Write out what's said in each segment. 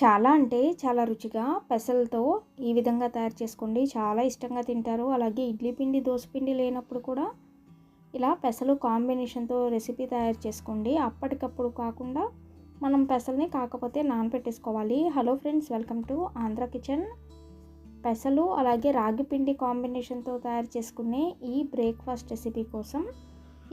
చాలా అంటే చాలా రుచిగా పెసలతో ఈ విధంగా తయారు చేసుకోండి. చాలా ఇష్టంగా తింటారు. అలాగే ఇడ్లీ పిండి దోశ పిండి లేనప్పుడు కూడా ఇలా పెసలు కాంబినేషన్తో రెసిపీ తయారు చేసుకోండి. అప్పటికప్పుడు కాకుండా మనం పెసల్ని కాకపోతే నానబెట్టేసుకోవాలి hello friends welcome to Andhra kitchen. పెసలు అలాగే రాగి పిండి కాంబినేషన్తో తయారు చేసుకునే ఈ బ్రేక్ఫాస్ట్ రెసిపీ కోసం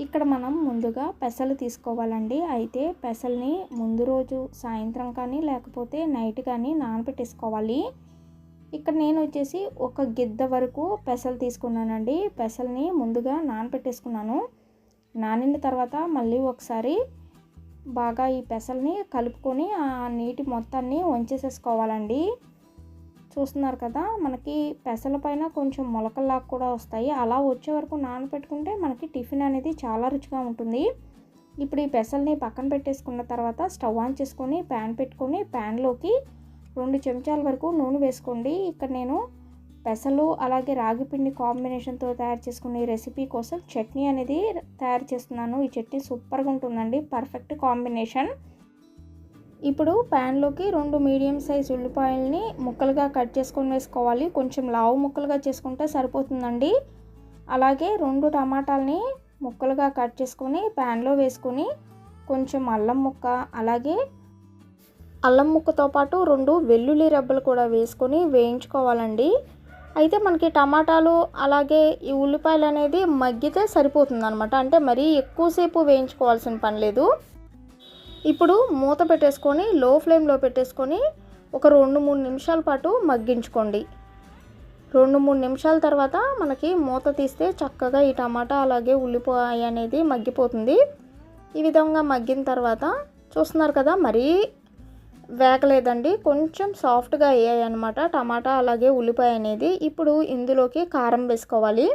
ఇక్కడ మనం ముందుగా పెసలు తీసుకోవాలండి. అయితే పెసల్ని ముందు రోజు సాయంత్రం కానీ లేకపోతే నైట్ కానీ నానబెట్టేసుకోవాలి ఇక్కడ నేను వచ్చేసి ఒక గిద్ద వరకు పెసలు తీసుకున్నానండి. పెసల్ని ముందుగా నానబెట్టేసుకున్నాను నానిన తర్వాత మళ్ళీ ఒకసారి బాగా ఈ పెసల్ని కలుపుకొని ఆ నీటి మొత్తాన్ని వంచేసేసుకోవాలండి. చూస్తున్నారు కదా మనకి పెసల పైన కొంచెం మొలకల్లాగా కూడా వస్తాయి. అలా వచ్చే వరకు నానబెట్టుకుంటే మనకి టిఫిన్ అనేది చాలా రుచిగా ఉంటుంది. ఇప్పుడు ఈ పెసల్ని పక్కన పెట్టేసుకున్న తర్వాత స్టవ్ ఆన్ చేసుకొని ప్యాన్ పెట్టుకొని ప్యాన్లోకి రెండు చెంచాల వరకు నూనె వేసుకోండి. ఇక్కడ నేను పెసలు అలాగే రాగి పిండి కాంబినేషన్తో తయారు చేసుకునే రెసిపీ కోసం చట్నీ అనేది తయారు చేస్తున్నాను. ఈ చట్నీ సూపర్గా ఉంటుందండి. Perfect combination. ఇప్పుడు ప్యాన్లోకి రెండు మీడియం సైజ్ ఉల్లిపాయలని ముక్కలుగా కట్ చేసుకొని వేసుకోవాలి. కొంచెం లావు ముక్కలుగా చేసుకుంటే సరిపోతుందండి. అలాగే రెండు టమాటాలని ముక్కలుగా కట్ చేసుకొని ప్యాన్లో వేసుకొని కొంచెం అల్లం ముక్క అలాగే అల్లం ముక్కతో పాటు రెండు వెల్లుల్లి రెబ్బలు కూడా వేసుకొని వేయించుకోవాలండి. అయితే మనకి టమాటాలు అలాగే ఈ ఉల్లిపాయలు అనేది మగ్గితే సరిపోతుంది అనమాట అంటే మరీ ఎక్కువసేపు వేయించుకోవాల్సిన పని లేదు. ఇప్పుడు మూత పెట్టేసుకొని లో ఫ్లేమ్లో పెట్టేసుకొని ఒక రెండు మూడు నిమిషాల పాటు మగ్గించుకోండి. రెండు మూడు నిమిషాల తర్వాత మనకి మూత తీస్తే చక్కగా ఈ టమాటా అలాగే ఉల్లిపాయ అనేది మగ్గిపోతుంది. ఈ విధంగా మగ్గిన తర్వాత చూస్తున్నారు కదా మరీ వేగలేదండి. కొంచెం సాఫ్ట్గా అయ్యాయి అనమాట టమాటా అలాగే ఉల్లిపాయ అనేది. ఇప్పుడు ఇందులోకి కారం వేసుకోవాలి.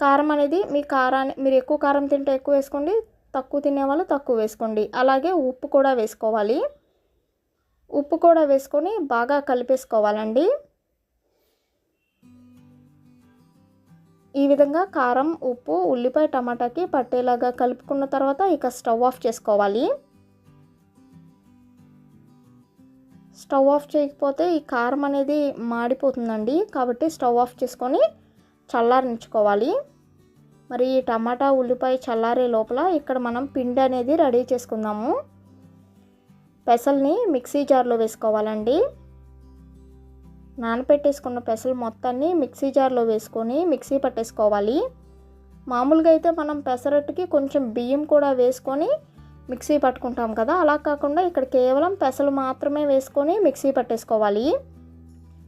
కారం అనేది మీ కారాన్ని మీరు ఎక్కువ కారం తింటే ఎక్కువ వేసుకోండి. తక్కువ తినేవాళ్ళు తక్కువ వేసుకోండి. అలాగే ఉప్పు కూడా వేసుకోవాలి. ఉప్పు కూడా వేసుకొని బాగా కలిపేసుకోవాలండి. ఈ విధంగా కారం ఉప్పు ఉల్లిపాయ టమాటాకి పట్టేలాగా కలుపుకున్న తర్వాత ఇక స్టవ్ ఆఫ్ చేసుకోవాలి. స్టవ్ ఆఫ్ చేయకపోతే ఈ కారం అనేది మాడిపోతుందండి. కాబట్టి స్టవ్ ఆఫ్ చేసుకొని చల్లారించుకోవాలి మరి ఈ టమాటా ఉల్లిపాయ చల్లారే లోపల ఇక్కడ మనం పిండి అనేది రెడీ చేసుకుందాము. పెసల్ని మిక్సీ జార్లో వేసుకోవాలండి. నానపెట్టేసుకున్న పెసలు మొత్తాన్ని మిక్సీ జార్లో వేసుకొని మిక్సీ పట్టేసుకోవాలి. మామూలుగా అయితే మనం పెసరట్టుకి కొంచెం బియ్యం కూడా వేసుకొని మిక్సీ పట్టుకుంటాం కదా అలా కాకుండా ఇక్కడ కేవలం పెసలు మాత్రమే వేసుకొని మిక్సీ పట్టేసుకోవాలి.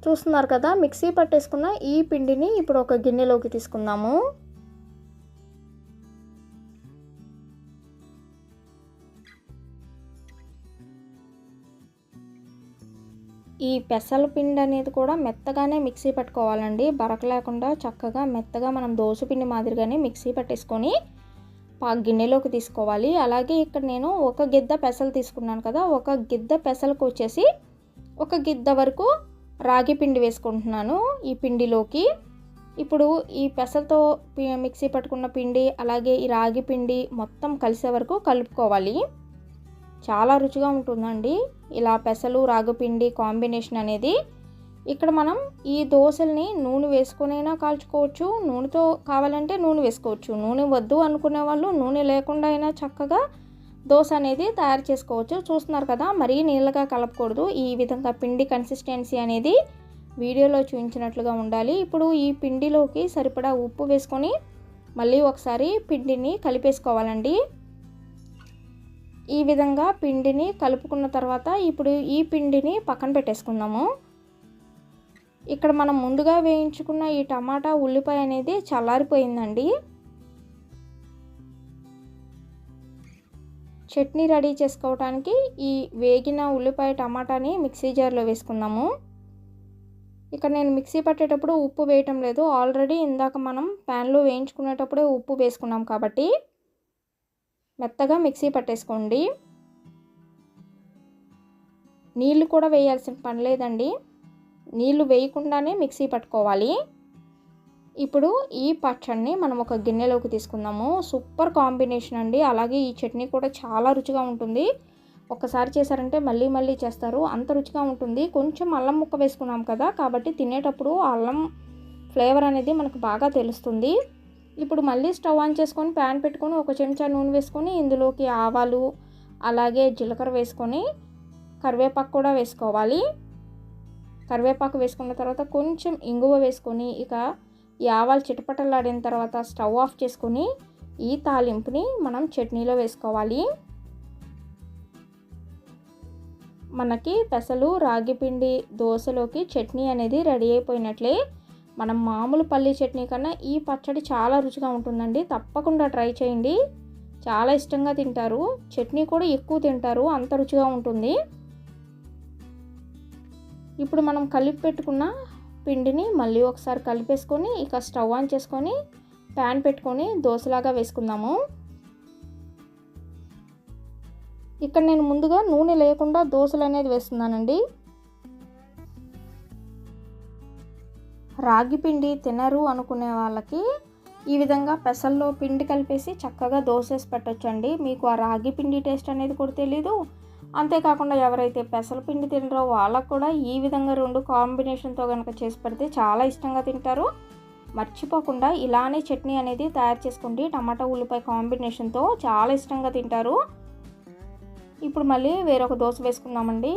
చూస్తున్నారు కదా మిక్సీ పట్టేసుకున్న ఈ పిండిని ఇప్పుడు ఒక గిన్నెలోకి తీసుకుందాము. ఈ పెసల పిండి అనేది కూడా మెత్తగానే మిక్సీ పట్టుకోవాలండి. బరక లేకుండా చక్కగా మెత్తగా మనం దోశ పిండి మాదిరిగానే మిక్సీ పట్టేసుకొని పా గిన్నెలోకి తీసుకోవాలి. అలాగే ఇక్కడ నేను ఒక గిద్ద పెసలు తీసుకున్నాను కదా ఒక గిద్ద పెసలకు వచ్చేసి ఒక గిద్ద వరకు రాగి పిండి వేసుకుంటున్నాను ఈ పిండిలోకి. ఇప్పుడు ఈ పెసలతో మిక్సీ పట్టుకున్న పిండి అలాగే ఈ రాగి పిండి మొత్తం కలిసే వరకు కలుపుకోవాలి. చాలా రుచిగా ఉంటుందండి. ఇలా పెసలు రాగుపిండి కాంబినేషన్ అనేది ఇక్కడ మనం ఈ దోశల్ని నూనె వేసుకునైనా కాల్చుకోవచ్చు. నూనెతో కావాలంటే నూనె వేసుకోవచ్చు. నూనె వద్దు అనుకునే వాళ్ళు నూనె లేకుండా అయినా చక్కగా దోశ అనేది తయారు చేసుకోవచ్చు. చూస్తున్నారు కదా మరీ నీళ్ళగా కలపకూడదు. ఈ విధంగా పిండి కన్సిస్టెన్సీ అనేది వీడియోలో చూపించినట్లుగా ఉండాలి. ఇప్పుడు ఈ పిండిలోకి సరిపడా ఉప్పు వేసుకొని మళ్ళీ ఒకసారి పిండిని కలిపేసుకోవాలండి. ఈ విధంగా పిండిని కలుపుకున్న తర్వాత ఇప్పుడు ఈ పిండిని పక్కన పెట్టేసుకుందాము. ఇక్కడ మనం ముందుగా వేయించుకున్న ఈ టమాటా ఉల్లిపాయ అనేది చల్లారిపోయిందండి. చట్నీ రెడీ చేసుకోవడానికి ఈ వేగిన ఉల్లిపాయ టమాటాని మిక్సీ జార్లో వేసుకుందాము. ఇక్కడ నేను మిక్సీ పట్టేటప్పుడు ఉప్పు వేయటం లేదు. ఆల్రెడీ ఇందాక మనం ప్యాన్లో వేయించుకునేటప్పుడే ఉప్పు వేసుకున్నాం కాబట్టి మెత్తగా మిక్సీ పట్టేసుకోండి. నీళ్ళు కూడా వేయాల్సిన పని లేదండి. నీళ్ళు వేయకుండానే మిక్సీ పట్టుకోవాలి. ఇప్పుడు ఈ పచ్చడిని మనం ఒక గిన్నెలోకి తీసుకుందాము. సూపర్ కాంబినేషన్ అండి. అలాగే ఈ చట్నీ కూడా చాలా రుచిగా ఉంటుంది. ఒక్కసారి చేశారంటే మళ్ళీ మళ్ళీ చేస్తారు. అంత రుచిగా ఉంటుంది. కొంచెం అల్లం ముక్క వేసుకున్నాం కదా కాబట్టి తినేటప్పుడు అల్లం ఫ్లేవర్ అనేది మనకు బాగా తెలుస్తుంది. ఇప్పుడు మళ్ళీ స్టవ్ ఆన్ చేసుకొని ప్యాన్ పెట్టుకొని ఒక చెంచా నూనె వేసుకొని ఇందులోకి ఆవాలు అలాగే జీలకర్ర వేసుకొని కరివేపాకు కూడా వేసుకోవాలి. కరివేపాకు వేసుకున్న తర్వాత కొంచెం ఇంగువ వేసుకొని ఇక ఈ ఆవాలు చిటపటలాడిన తర్వాత స్టవ్ ఆఫ్ చేసుకొని ఈ తాలింపుని మనం చట్నీలో వేసుకోవాలి. మనకి పెసలు రాగిపిండి దోశలోకి చట్నీ అనేది రెడీ అయిపోయినట్లే. మనం మామూలు పల్లీ చట్నీ కన్నా ఈ పచ్చడి చాలా రుచిగా ఉంటుందండి. తప్పకుండా ట్రై చేయండి. చాలా ఇష్టంగా తింటారు. చట్నీ కూడా ఎక్కువ తింటారు. అంత రుచిగా ఉంటుంది. ఇప్పుడు మనం కలిపి పెట్టుకున్న పిండిని మళ్ళీ ఒకసారి కలిపేసుకొని ఇక స్టవ్ ఆన్ చేసుకొని ప్యాన్ పెట్టుకొని దోశలాగా వేసుకుందాము. ఇక్కడ నేను ముందుగా నూనె లేకుండా దోశలు అనేది వేస్తున్నానండి. రాగి పిండి తినరు అనుకునే వాళ్ళకి ఈ విధంగా పెసల్లో పిండి కలిపేసి చక్కగా దోశ పెట్టొచ్చండి. మీకు ఆ రాగి పిండి టేస్ట్ అనేది కూడా తెలీదు. అంతేకాకుండా ఎవరైతే పెసల పిండి తినరో వాళ్ళకు కూడా ఈ విధంగా రెండు కాంబినేషన్తో కనుక చేసి పెడితే చాలా ఇష్టంగా తింటారు. మర్చిపోకుండా ఇలానే చట్నీ అనేది తయారు చేసుకోండి. టమాటా ఉల్లిపాయ కాంబినేషన్తో చాలా ఇష్టంగా తింటారు. ఇప్పుడు మళ్ళీ వేరొక దోశ వేసుకుందామండి.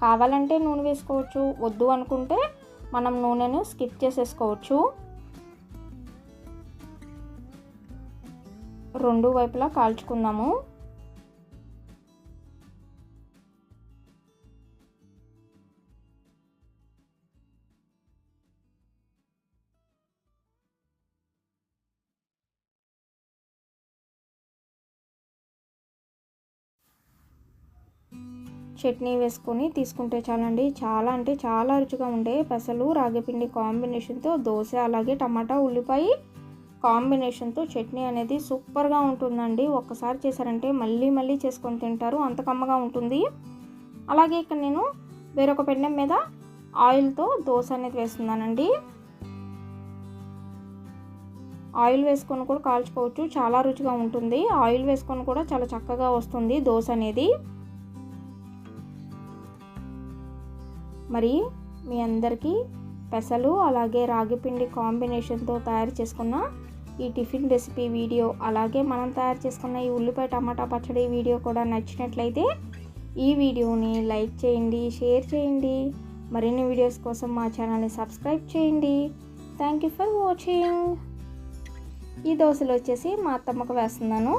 కావాలంటే నూనె వేసుకోవచ్చు వద్దు అనుకుంటే మనం నూనెను స్కిప్ చేసేసుకోవచ్చు. రెండు వైపులా కాల్చుకుందాము. చట్నీ వేసుకొని తీసుకుంటే చాలండి. చాలా అంటే చాలా రుచిగా ఉండే పెసలు రాగిపిండి కాంబినేషన్తో దోశ అలాగే టమాటా ఉల్లిపాయ కాంబినేషన్తో చట్నీ అనేది సూపర్గా ఉంటుందండి. ఒక్కసారి చేశారంటే మళ్ళీ మళ్ళీ చేసుకొని తింటారు. అంత కమ్మగా ఉంటుంది. అలాగే ఇక్కడ నేను వేరొక పెండెం మీద ఆయిల్తో దోశ అనేది వేస్తున్నానండి. ఆయిల్ వేసుకొని కూడా కాల్చుకోవచ్చు. చాలా రుచిగా ఉంటుంది. ఆయిల్ వేసుకొని కూడా చాలా చక్కగా వస్తుంది దోశ అనేది. మరి మీ అందరికీ పెసలు అలాగే రాగిపిండి కాంబినేషన్తో తయారు చేసుకున్న ఈ టిఫిన్ రెసిపీ వీడియో అలాగే మనం తయారు చేసుకున్న ఈ ఉల్లిపాయ టమాటా పచ్చడి వీడియో కూడా నచ్చినట్లయితే ఈ వీడియోని లైక్ చేయండి షేర్ చేయండి. మరిన్ని వీడియోస్ కోసం మా ఛానల్ని సబ్స్క్రైబ్ చేయండి. Thank you for watching. ఈ దోశలు వచ్చేసి మా అత్తమ్మకు వేస్తున్నాను.